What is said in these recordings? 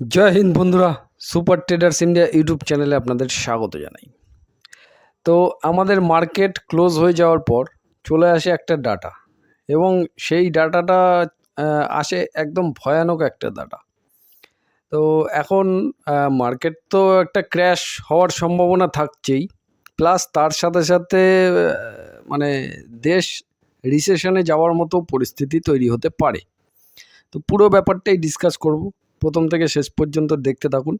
জয় হিন্দ বন্ধুরা, super traders India YouTube চ্যানেলে আপনাদের স্বাগত জানাই। তো আমাদের মার্কেট ক্লোজ হয়ে যাওয়ার পর চলে আসে একটা ডাটা এবং সেই ডাটাটা আসে একদম ভয়ানক একটা ডাটা। তো এখন মার্কেট তো একটা ক্র্যাশ হওয়ার সম্ভাবনা থাকছেই, প্লাস তার সাথে সাথে মানে দেশ রিসেশনে যাওয়ার মতো পরিস্থিতি তৈরি হতে পারে। তো পুরো ব্যাপারটাই ডিসকাস করব। প্রথম থেকে শেষ পর্যন্ত দেখতে থাকুন।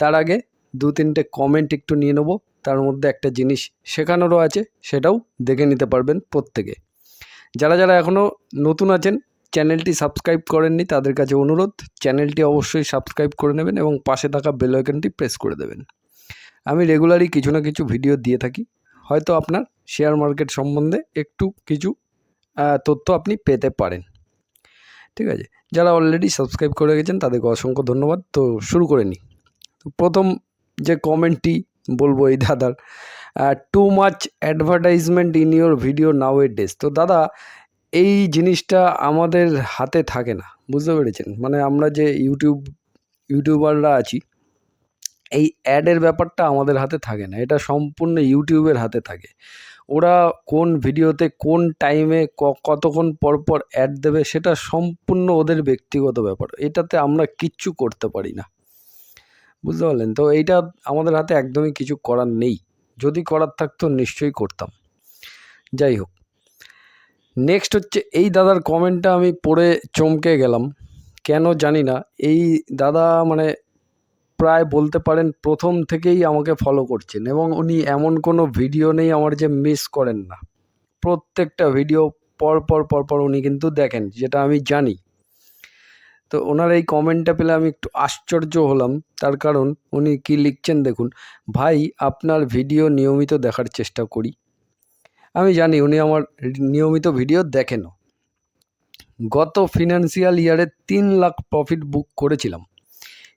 তার আগে দু তিনটে কমেন্ট একটু নিয়ে নেব। তার মধ্যে একটা জিনিস শেখানোরও আছে, সেটাও দেখে নিতে পারবেন প্রত্যেকে। যারা যারা এখনও নতুন আছেন, চ্যানেলটি সাবস্ক্রাইব করেননি, তাদের কাছে অনুরোধ, চ্যানেলটি অবশ্যই সাবস্ক্রাইব করে নেবেন এবং পাশে থাকা বেল প্রেস করে দেবেন। আমি রেগুলারই কিছু না কিছু ভিডিও দিয়ে থাকি। হয়তো আপনার শেয়ার মার্কেট সম্বন্ধে একটু কিছু তথ্য আপনি পেতে পারেন। ঠিক আছে? যারা অলরেডি সাবস্ক্রাইব করে গেছেন তাদেরকে অসংখ্য ধন্যবাদ। তো শুরু করে নিই তো প্রথম যে কমেন্টটি বলব এই দাদার too much advertisement in your video nowadays তো দাদা, এই জিনিসটা আমাদের হাতে থাকে না, বুঝতে পেরেছেন? মানে আমরা যে ইউটিউব ইউটিউবাররা আছি, এই অ্যাডের ব্যাপারটা আমাদের হাতে থাকে না। এটা সম্পূর্ণ ইউটিউবের হাতে থাকে। ওরা কোন ভিডিওতে কোন টাইমে কতক্ষণ পর পর অ্যাড দেবে সেটা সম্পূর্ণ ওদের ব্যক্তিগত ব্যাপার। এটাতে আমরা কিচ্ছু করতে পারি না। বুঝতে পারলেন? তো এইটা আমাদের হাতে একদমই কিছু করার নেই। যদি করার থাকতো নিশ্চয়ই করতাম। যাই হোক। নেক্সট হচ্ছে, এই দাদার কমেন্টটা আমি পড়ে চমকে গেলাম। কেন জানি না। এই দাদা মানে প্রায় বলতে পারেন প্রথম থেকেই আমাকে ফলো করছেন এবং উনি এমন কোনো ভিডিও নেই আমার যে মিস করেন না। প্রত্যেকটা ভিডিও পর পর পর পর উনি কিন্তু দেখেন, যেটা আমি জানি। তো ওনার এই কমেন্টটা পেলে আমি একটু আশ্চর্য হলাম, তার কারণ উনি কি লিখছেন দেখুন, ভাই, আপনার ভিডিও নিয়মিত দেখার চেষ্টা করি। আমি জানি উনি আমার নিয়মিত ভিডিও দেখেনও। গত ফিনান্সিয়াল ইয়ারে তিন লাখ প্রফিট বুক করেছিলাম।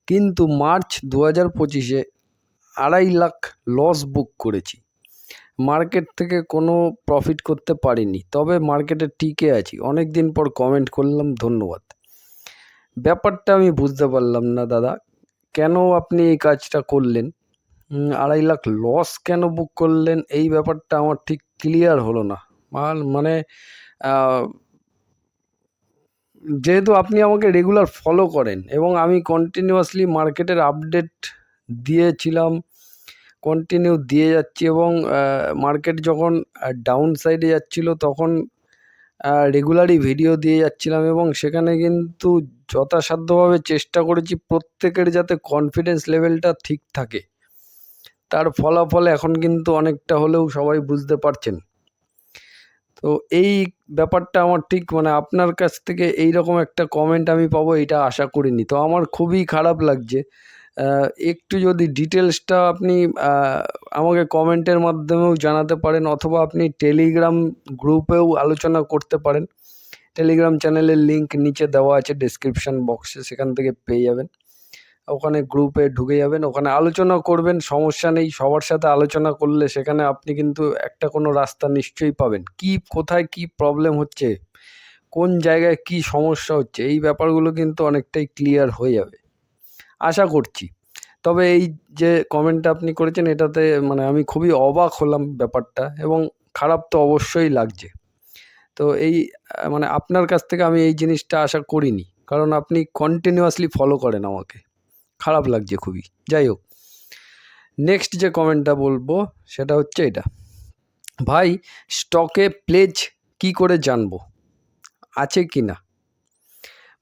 কিন্তু মার্চ দু হাজার পঁচিশে আড়াই লাখ লস বুক করেছি। মার্কেট থেকে কোনো প্রফিট করতে পারিনি, তবে মার্কেটে টিকে আছি। অনেক দিন পর কমেন্ট করলাম, ধন্যবাদ। ব্যাপারটা আমি বুঝতে পারলাম না দাদা, কেন আপনি এই কাজটা করলেন? আড়াই লাখ লস কেন বুক করলেন? এই ব্যাপারটা আমার ঠিক ক্লিয়ার হলো না। মানে যেহেতু আপনি আমাকে রেগুলার ফলো করেন এবং আমি কন্টিনিউয়াসলি মার্কেটের আপডেট দিয়েছিলাম কন্টিনিউ দিয়ে যাচ্ছি এবং মার্কেট যখন ডাউন সাইডে যাচ্ছিল তখন রেগুলারই ভিডিও দিয়ে যাচ্ছিলাম এবং সেখানে কিন্তু যথাসাধ্যভাবে চেষ্টা করেছি প্রত্যেকের যাতে কনফিডেন্স লেভেলটা ঠিক থাকে। তার ফলাফল এখন কিন্তু অনেকটা হলেও সবাই বুঝতে পারছেন। তো এই ব্যাপারটা আমার ঠিক মানে আপনার কাছ থেকে এই রকম একটা কমেন্ট আমি পাবো এটা আশা করিনি। তো আমার খুবই খারাপ লাগছে। একটু যদি ডিটেলসটা আপনি আমাকে কমেন্টের মাধ্যমেও জানাতে পারেন অথবা আপনি টেলিগ্রাম গ্রুপেও আলোচনা করতে পারেন। টেলিগ্রাম চ্যানেলের লিংক নিচে দেওয়া আছে ডেসক্রিপশন বক্সে সেখান থেকে পেয়ে যাবেন। ওখানে গ্রুপে ঢুকে যাবেন, ওখানে আলোচনা করবেন, সমস্যা নেই, সবার সাথে আলোচনা করলে সেখানে আপনি কিন্তু একটা কোনো রাস্তা নিশ্চয়ই পাবেন। কি, কোথায় কি প্রবলেম হচ্ছে? কোন জায়গায় কি সমস্যা হচ্ছে? এই ব্যাপারগুলো কিন্তু অনেকটাই ক্লিয়ার হয়ে যাবে। আশা করছি। তবে এই যে কমেন্টটা আপনি করেছেন, এটাতে মানে আমি খুবই অবাক হলাম ব্যাপারটা এবং খারাপ তো অবশ্যই লাগছে। তো এই মানে আপনার কাছ থেকে আমি এই জিনিসটা আশা করিনি। কারণ আপনি কন্টিনিউয়াসলি ফলো করেন আমাকে। খারাপ লাগছে খুবই। যাই হোক নেক্সট যে কমেন্টটা বলব সেটা হচ্ছে এটা। ভাই স্টকে প্লেজ কি করে জানব? আছে কি না?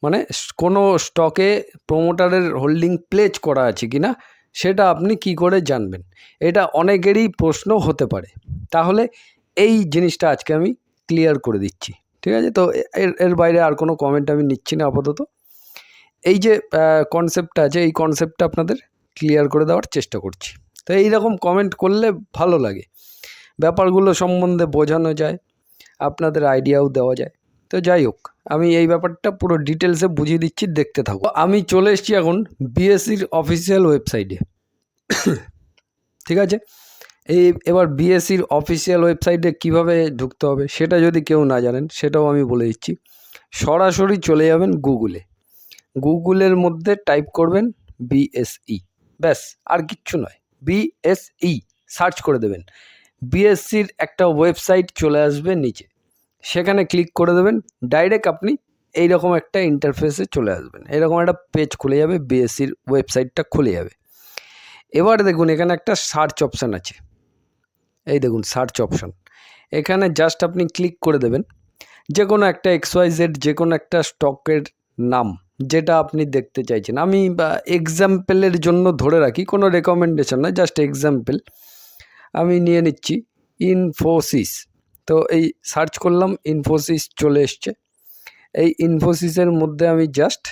মানে কোনো স্টকে প্রোমোটারের হোল্ডিং প্লেজ করা আছে কি না, সেটা আপনি কি করে জানবেন? এটা অনেকেরই প্রশ্ন হতে পারে। তাহলে এই জিনিসটা আজকে আমি ক্লিয়ার করে দিচ্ছি। ঠিক আছে? তো এর এর বাইরে আর কোনো কমেন্ট আমি নিচ্ছি না আপাতত। এই যে কনসেপ্টটা আছে, এই কনসেপ্টটা আপনাদের ক্লিয়ার করে দেওয়ার চেষ্টা করছি। তো এই রকম কমেন্ট করলে ভালো লাগে। ব্যাপারগুলো সম্বন্ধে বোঝানো যায়, আপনাদের আইডিয়াও দেওয়া যায়। তো যাই হোক, আমি এই ব্যাপারটা পুরো ডিটেলসে বুঝিয়ে দিচ্ছি, দেখতে থাকো আমি চলে এসেছি এখন বিএসসির অফিসিয়াল ওয়েবসাইটে ঠিক আছে? এই এবার বিএসসির অফিসিয়াল ওয়েবসাইটে কীভাবে ঢুকতে হবে, সেটা যদি কেউ না জানেন, সেটাও আমি বলে দিচ্ছি। সরাসরি চলে যাবেন গুগলে গুগলের মধ্যে টাইপ করবেন বিএসই। ব্যাস, আর কিচ্ছু নয়। বিএসই, সার্চ করে দেবেন। বিএসসির একটা ওয়েবসাইট চলে আসবে নিচে। সেখানে ক্লিক করে দেবেন। ডাইরেক্ট আপনি এইরকম একটা ইন্টারফেসে চলে আসবেন। এরকম একটা পেজ খুলে যাবে বিএসসির ওয়েবসাইটটা খুলে যাবে। এবার দেখুন, এখানে একটা সার্চ অপশান আছে। এই দেখুন, সার্চ অপশান। এখানে জাস্ট আপনি ক্লিক করে দেবেন। যে কোনো একটা এক্সওয়াইজেড যে কোনো একটা স্টকের নাম। যেটা আপনি দেখতে চাইছেন। আমি এক্সাম্পলের জন্য ধরে রাখি, কোনো রেকমেন্ডেশন নয় জাস্ট এক্সাম্পল আমি নিয়ে নিচ্ছি ইনফোসিস তো এই সার্চ করলাম ইনফোসিস চলে এসছে। এই ইনফোসিসের মধ্যে আমি জাস্ট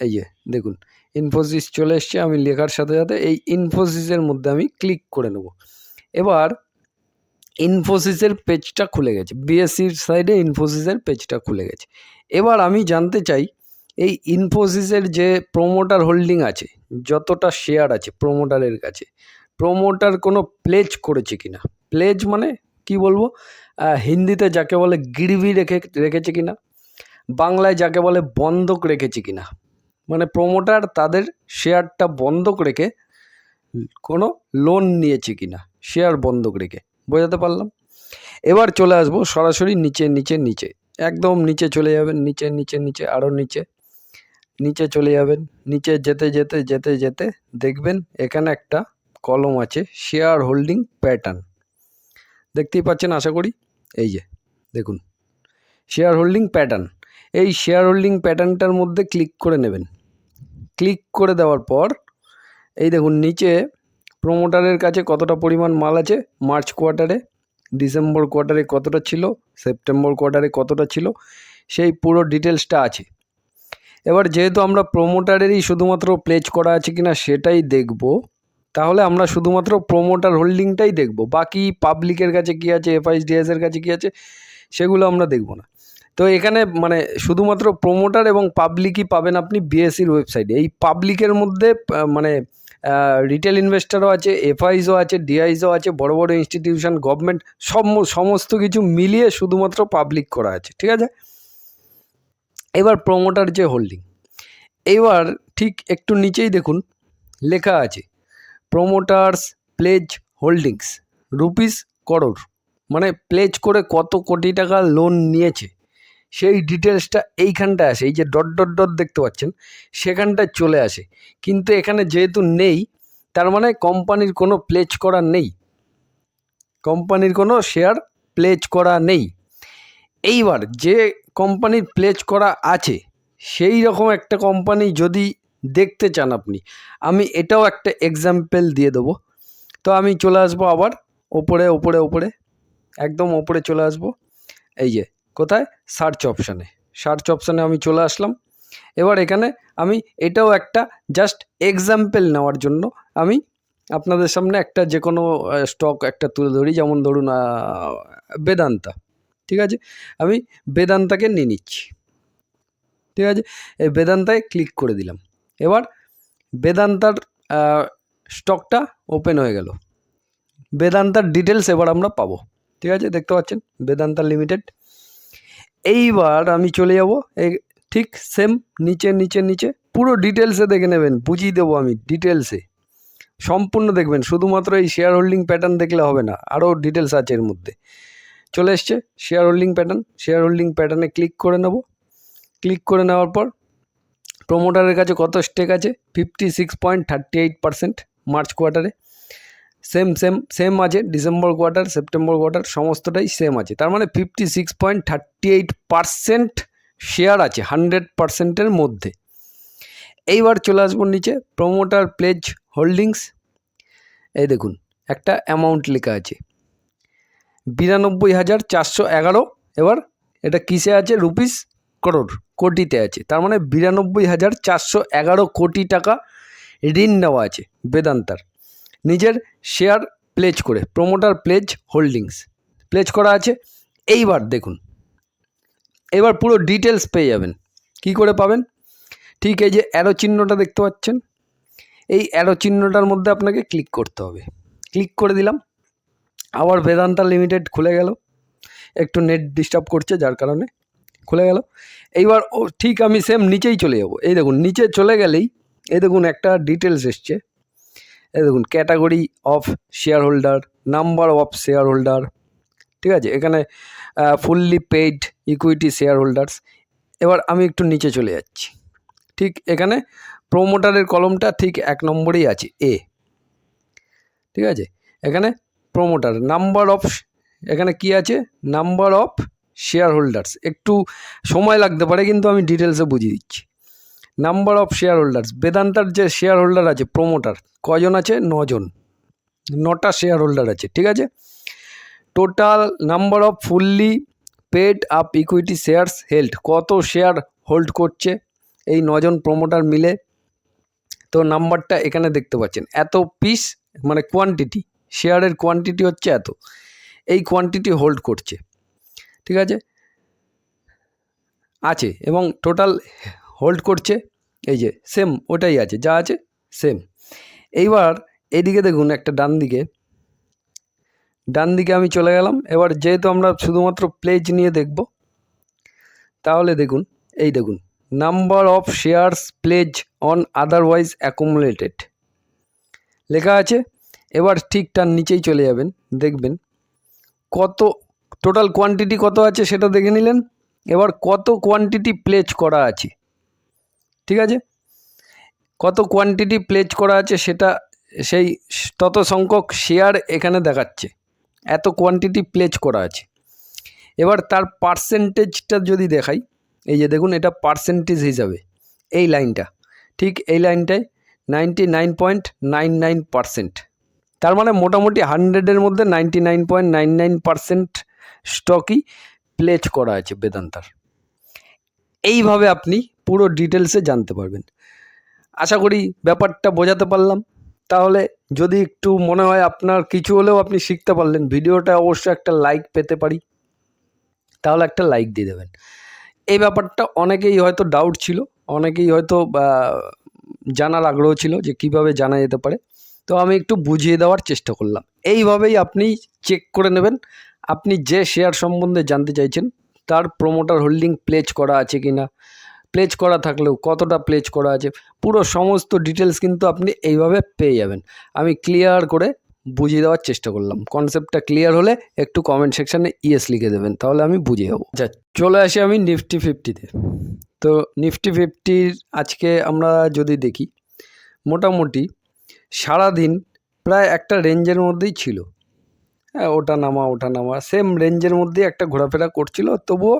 এই যে, দেখুন ইনফোসিস চলে এসছে, আমি লেখার সাথে সাথে এই ইনফোসিসের মধ্যে আমি ক্লিক করে নেব। এবার ইনফোসিসের পেজটা খুলে গেছে। বিএসসির সাইডে ইনফোসিসের পেজটা খুলে গেছে। এবার আমি জানতে চাই, এই ইনফোসিসের যে প্রোমোটার হোল্ডিং আছে, যতটা শেয়ার আছে প্রোমোটারের কাছে প্রোমোটার কোনো প্লেজ করেছে কি না প্লেজ মানে কি বলব? হিন্দিতে যাকে বলে গিরভি রেখে, রেখেছে কি না বাংলায় যাকে বলে বন্ধক রেখেছে কি না মানে প্রোমোটার তাদের শেয়ারটা বন্ধক রেখে কোনো লোন নিয়েছে কি না শেয়ার বন্ধক রেখে। বোঝাতে পারলাম। এবার চলে আসব সরাসরি নিচে নিচে নিচে। একদম নিচে চলে যাবেন, নিচে নিচে নিচে আরও নিচে। নিচে চলে যাবেন, নিচে যেতে যেতে যেতে যেতে দেখবেন এখানে একটা কলম আছে, শেয়ার হোল্ডিং প্যাটার্ন। দেখতেই পাচ্ছেন, আশা করি? এই যে, দেখুন, শেয়ার হোল্ডিং প্যাটার্ন। এই শেয়ার হোল্ডিং প্যাটার্নটার মধ্যে ক্লিক করে নেবেন। ক্লিক করে দেওয়ার পর, এই দেখুন, নিচে প্রোমোটারের কাছে কতটা পরিমাণ মাল আছে? মার্চ কোয়ার্টারে ডিসেম্বর কোয়ার্টারে কতটা ছিল? সেপ্টেম্বর কোয়ার্টারে কতটা ছিল? সেই পুরো ডিটেলসটা আছে। এবার যেহেতু আমরা প্রোমোটারেরই শুধুমাত্র প্লেজ করা আছে কিনা সেটাই দেখব, তাহলে আমরা শুধুমাত্র প্রোমোটার হোল্ডিংটাই দেখব। বাকি পাবলিকের কাছে কী আছে? এফআইএসডিএস এর কাছে কী আছে? সেগুলো আমরা দেখব না। তো এখানে মানে শুধুমাত্র প্রোমোটার এবং পাবলিকই পাবেন আপনি বিএসসির ওয়েবসাইটে এই পাবলিকের মধ্যে মানে রিটেল ইনভেস্টারও আছে এফআইসও আছে ডিআইসও আছে, বড় বড় ইনস্টিটিউশন গভর্নমেন্ট সব সমস্ত কিছু মিলিয়ে শুধুমাত্র পাবলিক করা আছে, ঠিক আছে? এবার প্রোমোটার যে হোল্ডিং এবার ঠিক একটু নিচেই দেখুন, লেখা আছে promoters pledge holdings rupees crore মানে প্লেজ করে কত কোটি টাকা লোন নিয়েছে। সেই ডিটেলসটা এইখানটায় আসে, এই যে ডট ডট ডট দেখতে পাচ্ছেন, সেখানটায় চলে আসে। কিন্তু এখানে যেহেতু নেই, তার মানে কোম্পানির কোনো প্লেজ করা নেই। কোম্পানির কোনো শেয়ার প্লেজ করা নেই। এইবার যে কোম্পানির প্লেজ করা আছে, সেই রকম একটা কোম্পানি যদি দেখতে চান আপনি, আমি এটাও একটা এক্সাম্পল দিয়ে দেবো। তো আমি চলে আসব আবার, ওপরে ওপরে ওপরে, একদম ওপরে চলে আসব। এই যে কোথায়? সার্চ অপশানে সার্চ অপশানে আমি চলে আসলাম। এবার এখানে আমি এটাও একটা জাস্ট এক্সাম্পল নেওয়ার জন্য আমি আপনাদের সামনে একটা যে কোনো স্টক একটা তুলে ধরি। যেমন ধরুন বেদান্তা। ঠিক আছে? আমি বেদান্তাকে নিয়ে নিচ্ছি। ঠিক আছে? এই বেদান্তায় ক্লিক করে দিলাম। এবার বেদান্তার স্টকটা ওপেন হয়ে গেল। বেদান্তার ডিটেলস এবার আমরা পাবো। ঠিক আছে? দেখতে পাচ্ছেন? বেদান্তা লিমিটেড এইবার আমি চলে যাব। ঠিক সেম নিচে নিচে নিচে। পুরো ডিটেলসে দেখে নেবেন, বুঝিয়ে দেবো আমি ডিটেলসে সম্পূর্ণ দেখবেন, শুধুমাত্র এই শেয়ার হোল্ডিং প্যাটার্ন দেখলে হবে না আরও ডিটেলস আছে এর মধ্যে। চলে এসছে shareholding pattern shareholding প্যাটার্নে ক্লিক করে নেব। ক্লিক করে নেওয়ার পর প্রোমোটারের কাছে কত স্টেক আছে? Fifty six point thirty eight percent March কোয়ার্টারে সেম সেম সেম আছে, ডিসেম্বর কোয়ার্টার সেপ্টেম্বর কোয়ার্টার সমস্তটাই সেম আছে। তার মানে fifty six point thirty eight percent share আছে হান্ড্রেড পার্সেন্টের মধ্যে। এইবার চলে আসব নিচে প্রোমোটার প্লেজ হোল্ডিংস এই দেখুন, একটা অ্যামাউন্ট লেখা আছে। বিরানব্বই হাজার চারশো এগারো, এবার এটা কিসে আছে? রুপিস করোড় কোটিতে আছে। তার মানে বিরানব্বই হাজার চারশো এগারো কোটি টাকা ঋণ নেওয়া আছে বেদান্তার। নিজের শেয়ার প্লেজ করে প্রোমোটার প্লেজ হোল্ডিংস প্লেজ করা আছে, এইবার দেখুন। এবার পুরো ডিটেলস পেয়ে যাবেন। কি করে পাবেন? ঠিক এই যে অ্যারো চিহ্নটা দেখতে পাচ্ছেন? এই অ্যারো চিহ্নটার মধ্যে আপনাকে ক্লিক করতে হবে। ক্লিক করে দিলাম। আবার বেদান্তা লিমিটেড খুলে গেল। একটু নেট ডিস্টার্ব করছে, যার কারণে খুলে গেল। এইবার ও ঠিক আমি সেম নিচেই চলে যাব। এই দেখুন, নিচে চলে গেলেই, এই দেখুন একটা ডিটেলস এসছে। দেখুন category of share holder number of share holder ঠিক আছে? এখানে fully paid equity share holders এবার আমি একটু নিচে চলে যাচ্ছি। ঠিক এখানে প্রোমোটারের কলমটা ঠিক এক নম্বরেই আছে এ ঠিক আছে? এখানে প্রোমোটার নাম্বার অফ এখানে কি আছে? নাম্বার অফ শেয়ার হোল্ডার্স একটু সময় লাগতে পারে, কিন্তু আমি ডিটেলসে বুঝিয়ে দিচ্ছি। নাম্বার অফ শেয়ার হোল্ডার্স বেদান্তার যে শেয়ার হোল্ডার আছে প্রোমোটার কজন আছে? নজন। নটা শেয়ার হোল্ডার আছে, ঠিক আছে? Total number of fully paid up equity shares held কত শেয়ার হোল্ড করছে? এই নজন প্রোমোটার মিলে। তো নাম্বারটা এখানে দেখতে পাচ্ছেন। এত পিস মানে কোয়ান্টিটি শেয়ারের কোয়ান্টিটি হচ্ছে এত। এই কোয়ান্টিটি হোল্ড করছে। ঠিক আছে? আছে এবং টোটাল হোল্ড করছে, এই যে সেম ওটাই আছে, যা আছে সেম এইবার এইদিকে দেখুন একটা ডান দিকে। ডান দিকে আমি চলে গেলাম, এবার যেহেতু আমরা শুধুমাত্র প্লেজ নিয়ে দেখব, তাহলে দেখুন, এই দেখুন number of shares pledge on otherwise accumulated লেখা আছে, এবার ঠিক তার নিচেই চলে যাবেন, দেখবেন। কত টোটাল কোয়ান্টিটি কত আছে সেটা দেখে নিলেন, এবার কত কোয়ান্টিটি প্লেজ করা আছে? ঠিক আছে? কত কোয়ান্টিটি প্লেজ করা আছে সেটা সেই তত সংখ্যক শেয়ার এখানে দেখাচ্ছে। এত কোয়ান্টিটি প্লেজ করা আছে। এবার তার পার্সেন্টেজটা যদি দেখাই, এই যে দেখুন এটা পার্সেন্টেজ হিসাবে, এই লাইনটা, ঠিক এই লাইনটায় ninety nine point nine nine percent তার মানে মোটামুটি হান্ড্রেডের মধ্যে ninety nine point nine nine percent স্টকই pledge করা আছে বেদান্তার। এইভাবে আপনি পুরো ডিটেলসে জানতে পারবেন। আশা করি ব্যাপারটা বোঝাতে পারলাম। তাহলে যদি একটু মনে হয় আপনার কিছু হলেও আপনি শিখতে পারলেন, ভিডিওটা অবশ্যই একটা লাইক পেতে পারি। তাহলে একটা লাইক দিয়ে দেবেন। এই ব্যাপারটা অনেকেই হয়তো ডাউট ছিল, অনেকেই হয়তো জানার আগ্রহ ছিল যে কীভাবে জানা যেতে পারে। তো আমি একটু বুঝিয়ে দেওয়ার চেষ্টা করলাম। এইভাবেই আপনি চেক করে নেবেন। আপনি যে শেয়ার সম্বন্ধে জানতে চাইছেন, তার প্রোমোটার হোল্ডিং প্লেজ করা আছে কি না প্লেজ করা থাকলেও কতটা প্লেজ করা আছে, পুরো সমস্ত ডিটেলস কিন্তু আপনি এইভাবে পেয়ে যাবেন। আমি ক্লিয়ার করে বুঝিয়ে দেওয়ার চেষ্টা করলাম। কনসেপ্টটা ক্লিয়ার হলে একটু কমেন্ট সেকশানে ইয়েস লিখে দেবেন, তাহলে আমি বুঝে যাব। আচ্ছা চলে আসি আমি নিফটি ফিফটিতে তো নিফটি ফিফটির আজকে আমরা যদি দেখি, মোটামুটি সারাদিন প্রায় একটা রেঞ্জের মধ্যেই ছিল। হ্যাঁ ওটা নামা ওটা নামা সেম রেঞ্জের মধ্যেই একটা ঘোরাফেরা করছিল, তবুও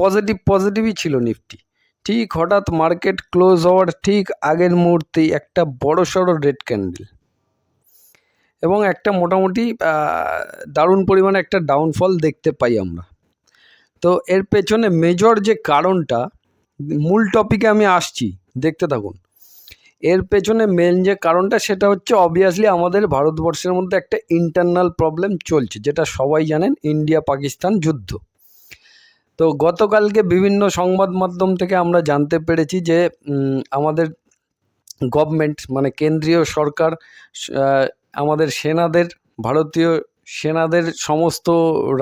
পজিটিভ পজিটিভই ছিল নিফটি ঠিক হঠাৎ মার্কেট ক্লোজ হওয়ার ঠিক আগের মুহূর্তেই একটা বড় সড়ো রেড ক্যান্ডেল। এবং একটা মোটামুটি দারুণ পরিমাণে একটা ডাউনফল দেখতে পাই আমরা। তো এর পেছনে মেজর যে কারণটা, মূল টপিকে আমি আসছি, দেখতে থাকুন। এর পেছনে মেন যে কারণটা, সেটা হচ্ছে অবভিয়াসলি আমাদের ভারতবর্ষের মধ্যে একটা ইন্টারনাল প্রবলেম চলছে, যেটা সবাই জানেন ইন্ডিয়া পাকিস্তান যুদ্ধ। তো গতকালকে বিভিন্ন সংবাদ মাধ্যম থেকে আমরা জানতে পেরেছি যে আমাদের গভর্নমেন্ট মানে কেন্দ্রীয় সরকার আমাদের সেনাদের, ভারতীয় সেনাদের সমস্ত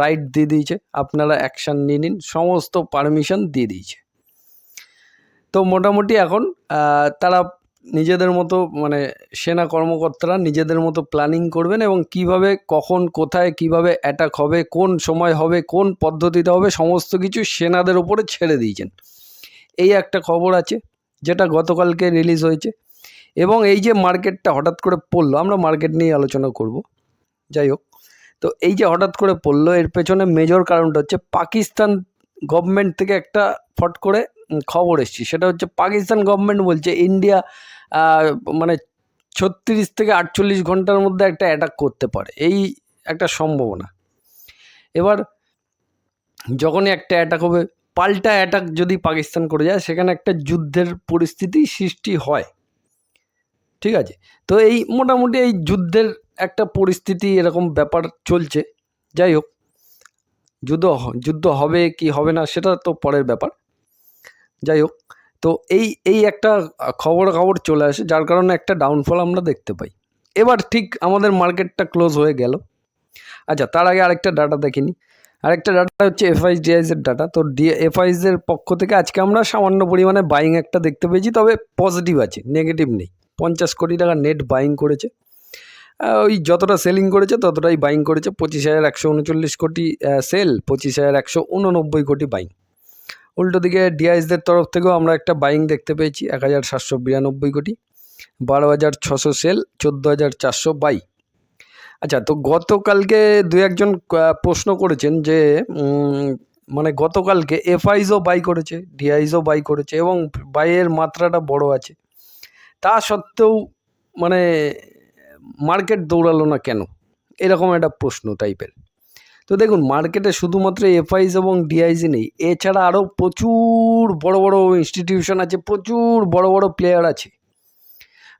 রাইট দিয়ে দিয়েছে। আপনারা অ্যাকশান নিয়ে নিন, সমস্ত পারমিশন দিয়ে দিয়েছে। তো মোটামুটি এখন তারা নিজেদের মতো মানে সেনা কর্মকর্তারা নিজেদের মতো প্ল্যানিং করবেন এবং কীভাবে, কখন, কোথায়, কীভাবে অ্যাটাক হবে, কোন সময় হবে, কোন পদ্ধতিতে হবে, সমস্ত কিছু সেনাদের ওপরে ছেড়ে দিয়েছেন। এই একটা খবর আছে, যেটা গতকালকে রিলিজ হয়েছে এবং এই যে মার্কেটটা হঠাৎ করে পড়ল, আমরা মার্কেট নিয়ে আলোচনা করব, যাই হোক। তো এই যে হঠাৎ করে পড়ল, এর পেছনে মেজর কারণটা হচ্ছে পাকিস্তান গভর্নমেন্ট থেকে একটা ফট করে খবর এসছি, সেটা হচ্ছে পাকিস্তান গভর্নমেন্ট বলছে, ইন্ডিয়া মানে ছত্রিশ থেকে আটচল্লিশ ঘণ্টার মধ্যে একটা অ্যাটাক করতে পারে। এই একটা সম্ভাবনা। এবার যখনই একটা অ্যাটাক হবে, পাল্টা অ্যাটাক যদি পাকিস্তান করে যায়, সেখানে একটা যুদ্ধের পরিস্থিতি সৃষ্টি হয়। ঠিক আছে? তো এই মোটামুটি এই যুদ্ধের একটা পরিস্থিতি এরকম ব্যাপার চলছে। যাই হোক, যুদ্ধ যুদ্ধ হবে কি হবে না, সেটা তো পরের ব্যাপার। যাই হোক তো এই এই একটা খবর খবর চলে আসে, যার কারণে একটা ডাউনফল আমরা দেখতে পাই। এবার ঠিক আমাদের মার্কেটটা ক্লোজ হয়ে গেল। আচ্ছা তার আগে আরেকটা ডাটা দেখিনি। আরেকটা ডাটা হচ্ছে এফআইস ডিআইসের ডাটা তো ডি এফআইসের পক্ষ থেকে আজকে আমরা সামান্য পরিমাণে বাইং একটা দেখতে পেয়েছি, তবে পজিটিভ আছে নেগেটিভ নেই। পঞ্চাশ কোটি টাকা নেট বাইং করেছে। ওই যতটা সেলিং করেছে, ততটাই বাইং করেছে। পঁচিশ হাজার একশো উনচল্লিশ কোটি সেল পঁচিশ হাজার একশো উননব্বই কোটি বাইং উল্টো দিকে ডিআইসদের তরফ থেকেও আমরা একটা বাইং দেখতে পেয়েছি, এক হাজার সাতশো বিরানব্বই কোটি। বারো হাজার ছশো সেল চোদ্দ হাজার চারশো বাই আচ্ছা তো গতকালকে দু একজন প্রশ্ন করেছেন যে মানে গতকালকে এফআইসও বাই করেছে ডিআইসও বাই করেছে এবং বাইয়ের মাত্রাটা বড় আছে। তা সত্ত্বেও মানে মার্কেট দৌড়ালো না কেন? এরকম একটা প্রশ্ন টাইপের তো দেখুন মার্কেটে শুধুমাত্র এফআইস এবং ডিআইসি নেই, এছাড়া আরও প্রচুর বড় বড় ইনস্টিটিউশন আছে, প্রচুর বড় বড় প্লেয়ার আছে।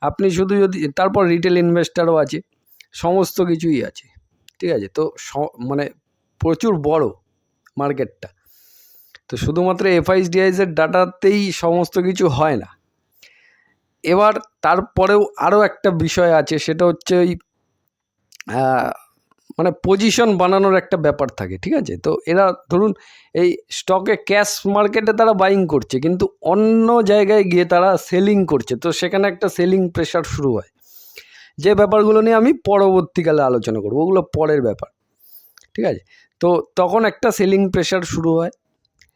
আপনি শুধু যদি, তারপর রিটেল ইনভেস্টারও আছে, সমস্ত কিছুই আছে, ঠিক আছে? তো মানে প্রচুর বড় মার্কেটটা তো শুধুমাত্র এফআইস ডিআইসের ডাটাতেই সমস্ত কিছু হয় না। এবার তারপরেও আরও একটা বিষয় আছে, সেটা হচ্ছে ওই মানে পজিশন বানানোর একটা ব্যাপার থাকে, ঠিক আছে? তো এরা ধরুন এই স্টকে ক্যাশ মার্কেটে তারা বাইং করছে, কিন্তু অন্য জায়গায় গিয়ে তারা সেলিং করছে। তো সেখানে একটা সেলিং প্রেশার শুরু হয়। যে ব্যাপারগুলো নিয়ে আমি পরবর্তীকালে আলোচনা করব, ওগুলো পরের ব্যাপার, ঠিক আছে? তো তখন একটা সেলিং প্রেশার শুরু হয়,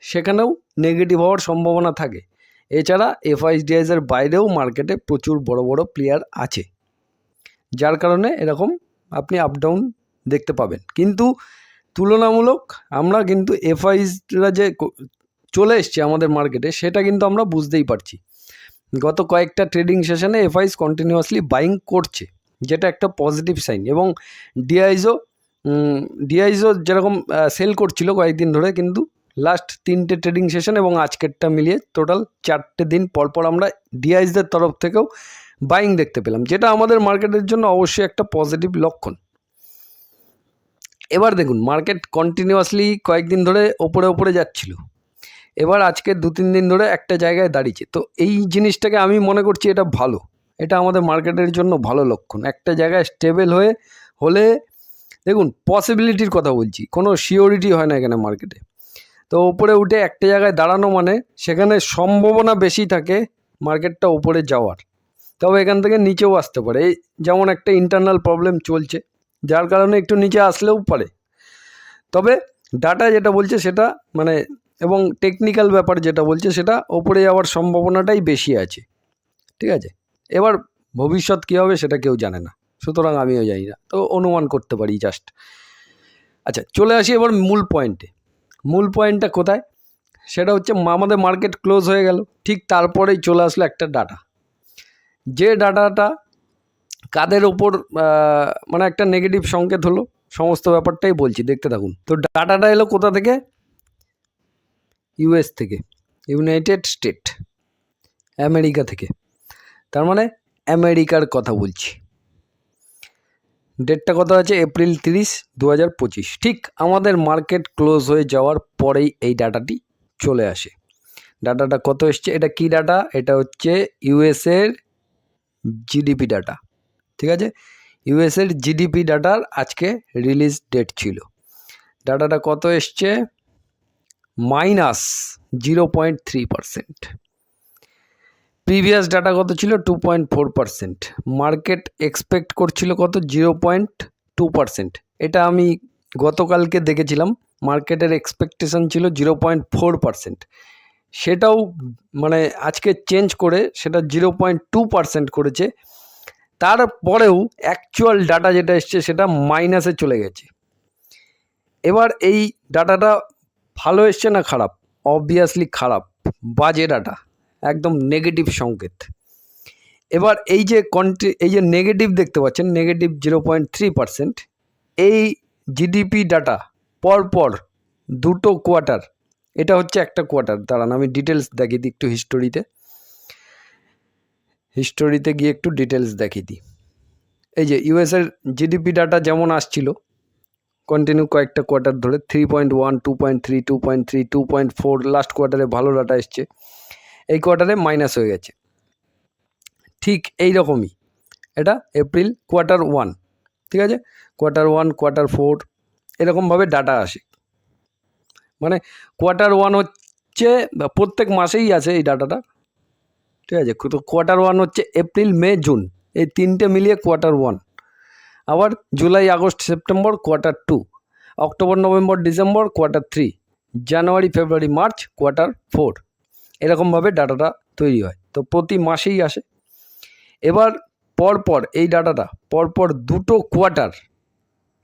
সেখানেও নেগেটিভ হওয়ার সম্ভাবনা থাকে। এছাড়া এফআইসডিআইসের বাইরেও মার্কেটে প্রচুর বড় বড় প্লেয়ার আছে। যার কারণে এরকম আপনি আপ ডাউন দেখতে পাবেন। কিন্তু তুলনামূলক আমরা কিন্তু এফআইসরা যে চলে এসছে আমাদের মার্কেটে সেটা কিন্তু আমরা বুঝতেই পারছি। গত কয়েকটা ট্রেডিং সেশনে এফআইস কন্টিনিউয়াসলি বাইং করছে, যেটা একটা পজিটিভ সাইন এবং ডিআইজও ডিআইজও যেরকম সেল করছিল কয়েকদিন ধরে, কিন্তু লাস্ট তিনটে ট্রেডিং সেশন এবং আজকেরটা মিলিয়ে টোটাল চারটে দিন পরপর আমরা ডিআইসদের তরফ থেকেও বাইং দেখতে পেলাম, যেটা আমাদের মার্কেটের জন্য অবশ্যই একটা পজিটিভ লক্ষণ। এবার দেখুন মার্কেট কন্টিনিউয়াসলি কয়েকদিন ধরে ওপরে ওপরে যাচ্ছিল। এবার আজকে দু তিন দিন ধরে একটা জায়গায় দাঁড়িয়েছে। তো এই জিনিসটাকে আমি মনে করছি এটা ভালো। এটা আমাদের মার্কেটের জন্য ভালো লক্ষণ। একটা জায়গায় স্টেবল হয়ে হলে, দেখুন পসিবিলিটির কথা বলছি। কোনো শিওরিটি হয় না এখানে মার্কেটে তো ওপরে উঠে একটা জায়গায় দাঁড়ানো মানে সেখানে সম্ভাবনা বেশি থাকে মার্কেটটা ওপরে যাওয়ার। তবে এখান থেকে নিচেও আসতে পারে। এই যেমন একটা ইন্টারনাল প্রবলেম চলছে। যার কারণে একটু নিচে আসলেও পারে। তবে ডাটা যেটা বলছে সেটা মানে এবং টেকনিক্যাল ব্যাপার যেটা বলছে সেটা ওপরে যাওয়ার সম্ভাবনাটাই বেশি আছে। ঠিক আছে? এবার ভবিষ্যৎ কী হবে সেটা কেউ জানে না। সুতরাং আমিও জানি না। তো অনুমান করতে পারি জাস্ট আচ্ছা চলে আসি এবার মূল পয়েন্টে মূল পয়েন্টটা কোথায়? সেটা হচ্ছে আমাদের মার্কেট ক্লোজ হয়ে গেল। ঠিক তারপরেই চলে আসলো একটা ডাটা যে ডাটাটা কাদের ওপর মানে একটা নেগেটিভ সংকেত হলো, সমস্ত ব্যাপারটাই বলছি, দেখতে থাকুন। তো ডাটাটা এলো কোথা থেকে? ইউএস থেকে ইউনাইটেড স্টেট আমেরিকা থেকে। তার মানে আমেরিকার কথা বলছি। ডেটটা কথা আছে? এপ্রিল তিরিশ দু হাজার পঁচিশ। ঠিক আমাদের মার্কেট ক্লোজ হয়ে যাওয়ার পরেই এই ডাটাটি চলে আসে। ডাটাটা কত এসছে? এটা কি ডাটা এটা হচ্ছে ইউএসের জিডিপি ডাটা ঠিক আছে? ইউএসের জিডিপি ডাটার আজকে রিলিজ ডেট ছিল। ডাটাটা কত এসছে? Minus zero point three percent previous data কত ছিল? Two point four percent market expect করছিল কত? জিরো পয়েন্ট টু পারসেন্ট এটা আমি গতকালকে দেখেছিলাম। মার্কেটের এক্সপেকটেশন ছিল জিরো পয়েন্ট ফোর পারসেন্ট সেটাও মানে আজকে চেঞ্জ করে সেটা জিরো পয়েন্ট টু পারসেন্ট করেছে। তারপরেও অ্যাকচুয়াল ডাটা যেটা এসছে সেটা মাইনাসে চলে গেছে। এবার এই ডাটাটা ভালো এসছে না খারাপ? অবভিয়াসলি খারাপ। বাজে ডাটা একদম নেগেটিভ সংকেত। এবার এই যে কন্টি এই যে নেগেটিভ দেখতে পাচ্ছেন negative zero point three percent এই জিডিপি ডাটা পরপর দুটো কোয়ার্টার এটা হচ্ছে একটা কোয়ার্টার দাঁড়ান, আমি ডিটেলস দেখি একটু হিস্টোরিতে হিস্টোরিতে গিয়ে একটু ডিটেলস দেখিয়ে দিই। এই যে ইউএসের জিডিপি ডাটা যেমন আসছিল কন্টিনিউ কয়েকটা কোয়ার্টার ধরে three point one two point three two point three two point four last কোয়ার্টারে ভালো ডাটা এসছে। এই কোয়ার্টারে মাইনাস হয়ে গেছে। ঠিক এই রকমই। এটা এপ্রিল কোয়ার্টার ওয়ান ঠিক আছে? কোয়ার্টার ওয়ান কোয়ার্টার ফোর এরকমভাবে ডাটা আসে। মানে কোয়ার্টার ওয়ান হচ্ছে, প্রত্যেক মাসেই আছে এই ডাটাটা ঠিক আছে? তো কোয়ার্টার ওয়ান হচ্ছে এপ্রিল মে জুন এই তিনটে মিলিয়ে কোয়ার্টার ওয়ান আবার July August September quarter two October November December quarter three January February March quarter four এরকমভাবে ডাটাটা তৈরি হয়। তো প্রতি মাসেই আসে। এবার পরপর এই ডাটাটা পরপর দুটো কোয়ার্টার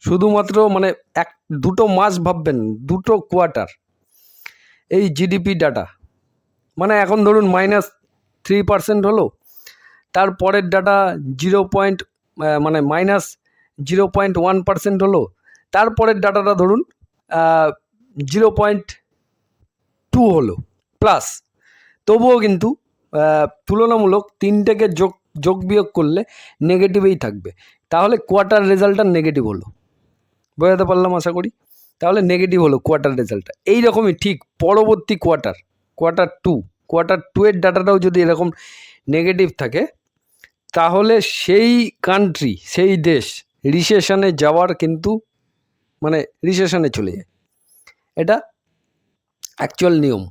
শুধুমাত্র মানে এক, দুটো মাস ভাববেন, দুটো কোয়ার্টার এই জিডিপি ডাটা মানে এখন ধরুন মাইনাস থ্রি পার্সেন্ট হলো। তারপরের ডাটা জিরো পয়েন্ট মানে minus zero point one percent হলো। তারপরের ডাটাটা ধরুন জিরো পয়েন্ট টু হলো প্লাস তবুও কিন্তু তুলনামূলক তিনটেকে যোগ যোগ বিয়োগ করলে নেগেটিভেই থাকবে। তাহলে কোয়ার্টার রেজাল্টটা নেগেটিভ হলো। বোঝাতে পারলাম আশা করি? তাহলে নেগেটিভ হলো কোয়ার্টার রেজাল্টটা এই রকমই ঠিক পরবর্তী quarter quarter two quarter two এর ডাটাটাও যদি এরকম নেগেটিভ থাকে, তাহলে সেই কান্ট্রি সেই দেশ রিসেশনে যাওয়ার কিন্তু মানে রিসেশনে চলে যায়। এটা অ্যাকচুয়াল নিয়ম,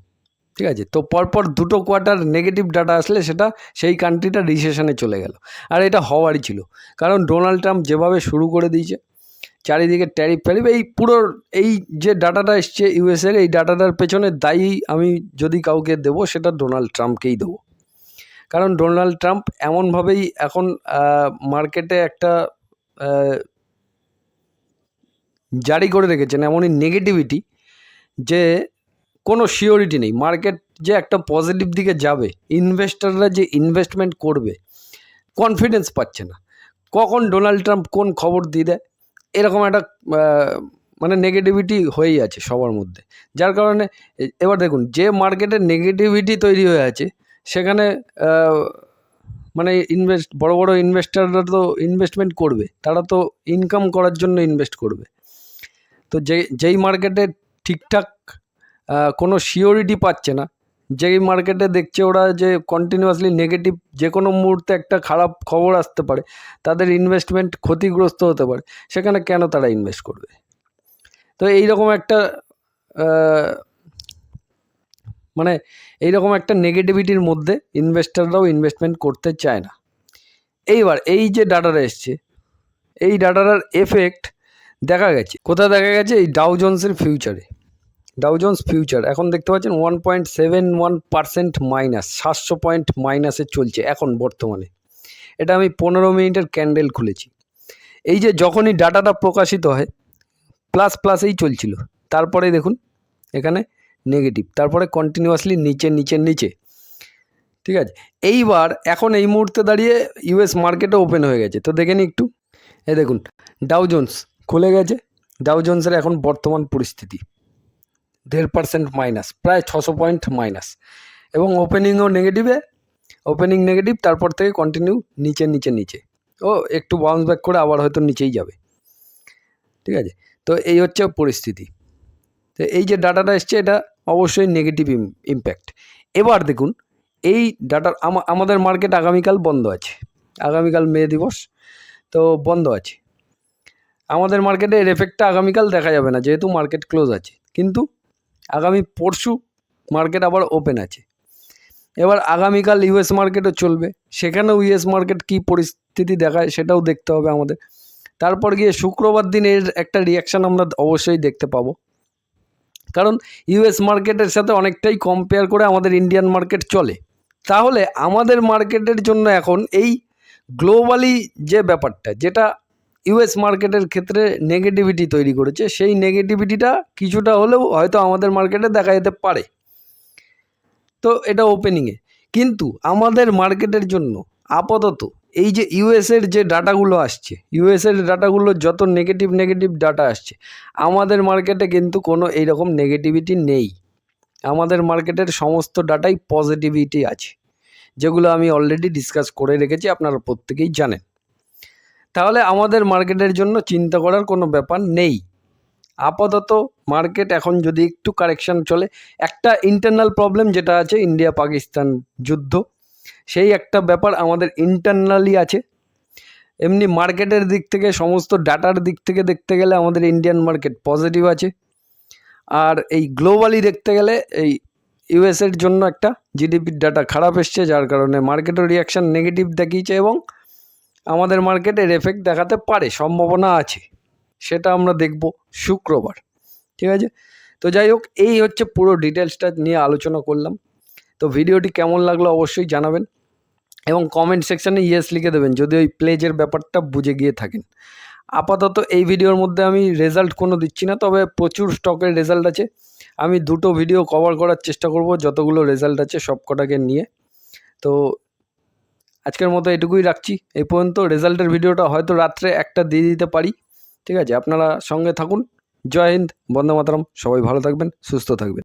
ঠিক আছে? তো পরপর দুটো কোয়ার্টার নেগেটিভ ডাটা আসলে সেটা সেই কান্ট্রিটা রিসেশনে চলে গেল। আর এটা হওয়ারই ছিল। কারণ ডোনাল্ড ট্রাম্প যেভাবে শুরু করে দিয়েছে চারিদিকে ট্যারিফ ফ্যারিফ এই পুরো, এই যে ডাটাটা এসছে ইউএসের এই ডাটাটার পেছনে দায়ী আমি যদি কাউকে দেবো, সেটা ডোনাল্ড ট্রাম্পকেই দেবো। কারণ ডোনাল্ড ট্রাম্প এমনভাবেই এখন মার্কেটে একটা জারি করে রেখেছেন এমনই নেগেটিভিটি যে কোনো শিওরিটি নেই। মার্কেট যে একটা পজিটিভ দিকে যাবে, ইনভেস্টাররা যে ইনভেস্টমেন্ট করবে, কনফিডেন্স পাচ্ছে না। কখন ডোনাল্ড ট্রাম্প কোন খবর দিয়ে দেয়? এরকম একটা মানে নেগেটিভিটি হয়েই আছে সবার মধ্যে। যার কারণে এবার দেখুন, যে মার্কেটে নেগেটিভিটি তৈরি হয়ে আছে, সেখানে মানে ইনভেস্ট বড় বড় ইনভেস্টাররা তো ইনভেস্টমেন্ট করবে, তারা তো ইনকাম করার জন্য ইনভেস্ট করবে। তো যে, যেই মার্কেটে ঠিকঠাক কোনো শিওরিটি পাচ্ছে না যেই মার্কেটে দেখছে ওরা যে কন্টিনিউয়াসলি নেগেটিভ যে কোনো মুহূর্তে একটা খারাপ খবর আসতে পারে, তাদের ইনভেস্টমেন্ট ক্ষতিগ্রস্ত হতে পারে, সেখানে কেন তারা ইনভেস্ট করবে? তো এইরকম একটা মানে এইরকম একটা নেগেটিভিটির মধ্যে ইনভেস্টাররাও ইনভেস্টমেন্ট করতে চায় না। এইবার এই যে ডাটাটা এসছে, এই ডাটাটার এফেক্ট দেখা গেছে। কোথায় দেখা গেছে? এই ডাউ জোন্সের ফিউচারে ডাউ জোন্স ফিউচার এখন দেখতে পাচ্ছেন one point seven one percent minus সাতশো পয়েন্ট মাইনাসে চলছে এখন বর্তমানে। এটা আমি পনেরো মিনিটের ক্যান্ডেল খুলেছি। এই যে যখনই ডাটাটা প্রকাশিত হয় প্লাস প্লাসেই চলছিল। তারপরে দেখুন, এখানে নেগেটিভ তারপরে কন্টিনিউয়াসলি নিচে নিচে নিচে। ঠিক আছে? এইবার এখন এই মুহূর্তে দাঁড়িয়ে ইউএস মার্কেটও ওপেন হয়ে গেছে। তো দেখে একটু। এ দেখুন ডাউজন্স খুলে গেছে। ডাউ জোন্সের এখন বর্তমান পরিস্থিতি। দেড় পার্সেন্ট মাইনাস প্রায় ছশো পয়েন্ট মাইনাস এবং ওপেনিংও নেগেটিভে ওপেনিং নেগেটিভ তারপর থেকে কন্টিনিউ নিচে নিচে নিচে। ও একটু বাউন্স ব্যাক করে আবার হয়তো নিচেই যাবে। ঠিক আছে? তো এই হচ্ছে পরিস্থিতি। তো এই যে ডাটাটা এসছে, এটা অবশ্যই নেগেটিভ ইম্প্যাক্ট এবার দেখুন, এই ডাটা আমাদের মার্কেট আগামীকাল বন্ধ আছে। আগামীকাল মে দিবস, তো বন্ধ আছে। আমাদের মার্কেটে এর এফেক্টটা আগামীকাল দেখা যাবে না, যেহেতু মার্কেট ক্লোজ আছে। কিন্তু আগামী পরশু মার্কেট আবার ওপেন আছে। এবার আগামীকাল ইউএস মার্কেটও চলবে। সেখানেও ইউএস মার্কেট কী পরিস্থিতি দেখায় সেটাও দেখতে হবে আমাদের। তারপর গিয়ে শুক্রবার দিন এর একটা রিয়াকশান আমরা অবশ্যই দেখতে পাবো। কারণ ইউএস মার্কেটের সাথে অনেকটাই কম্পেয়ার করে আমাদের ইন্ডিয়ান মার্কেট চলে। তাহলে আমাদের মার্কেটের জন্য এখন এই গ্লোবালি যে ব্যাপারটা, যেটা ইউএস মার্কেটের ক্ষেত্রে নেগেটিভিটি তৈরি করেছে। সেই নেগেটিভিটিটা কিছুটা হলেও হয়তো আমাদের মার্কেটে দেখা যেতে পারে। তো এটা ওপেনিংয়ে কিন্তু আমাদের মার্কেটের জন্য আপাতত এই যে ইউএসের যে ডাটাগুলো আসছে ইউএসের ডাটাগুলো যত নেগেটিভ নেগেটিভ ডাটা আসছে, আমাদের মার্কেটে কিন্তু কোনো এইরকম নেগেটিভিটি নেই। আমাদের মার্কেটের সমস্ত ডাটাই পজিটিভিটি আছে। যেগুলো আমি অলরেডি ডিসকাস করে রেখেছি, আপনারা প্রত্যেকেই জানেন। তাহলে আমাদের মার্কেটের জন্য চিন্তা করার কোনো ব্যাপার নেই। আপাতত মার্কেট এখন যদি একটু কারেকশান চলে, একটা ইন্টারনাল প্রবলেম যেটা আছে ইন্ডিয়া পাকিস্তান যুদ্ধ, সেই একটা ব্যাপার আমাদের ইন্টারনালি আছে। এমনি মার্কেটের দিক থেকে, সমস্ত ডাটার দিক থেকে দেখতে গেলে আমাদের ইন্ডিয়ান মার্কেট পজিটিভ আছে। আর এই গ্লোবালি দেখতে গেলে এই ইউএসের জন্য একটা জিডিপির ডাটা খারাপ এসছে, যার কারণে মার্কেটের রিয়াকশান নেগেটিভ দেখিয়েছে এবং আমাদের মার্কেটের এফেক্ট দেখাতে পারে, সম্ভাবনা আছে। সেটা আমরা দেখব শুক্রবার, ঠিক আছে? তো যাই হোক, এই হচ্ছে পুরো ডিটেলসটা নিয়ে আলোচনা করলাম। তো ভিডিওটি কেমন লাগল অবশ্যই জানাবেন এবং কমেন্ট সেকশানে ইয়েস লিখে দেবেন, যদি ওই প্লেজের ব্যাপারটা বুঝে গিয়ে থাকেন। আপাতত এই ভিডিওর মধ্যে আমি রেজাল্ট কোনো দিচ্ছি না, তবে প্রচুর স্টকের রেজাল্ট আছে। আমি দুটো ভিডিও কভার করার চেষ্টা করব, যতগুলো রেজাল্ট আছে সব কটাকে নিয়ে। তো আজকের মতো এটুকুই রাখছি। এই পর্যন্ত রেজাল্টের ভিডিওটা হয়তো রাত্রে একটা দিয়ে দিতে পারি। ঠিক আছে? আপনারা সঙ্গে থাকুন। জয় হিন্দ, বন্দে মাতরম। সবাই ভালো থাকবেন, সুস্থ থাকবেন।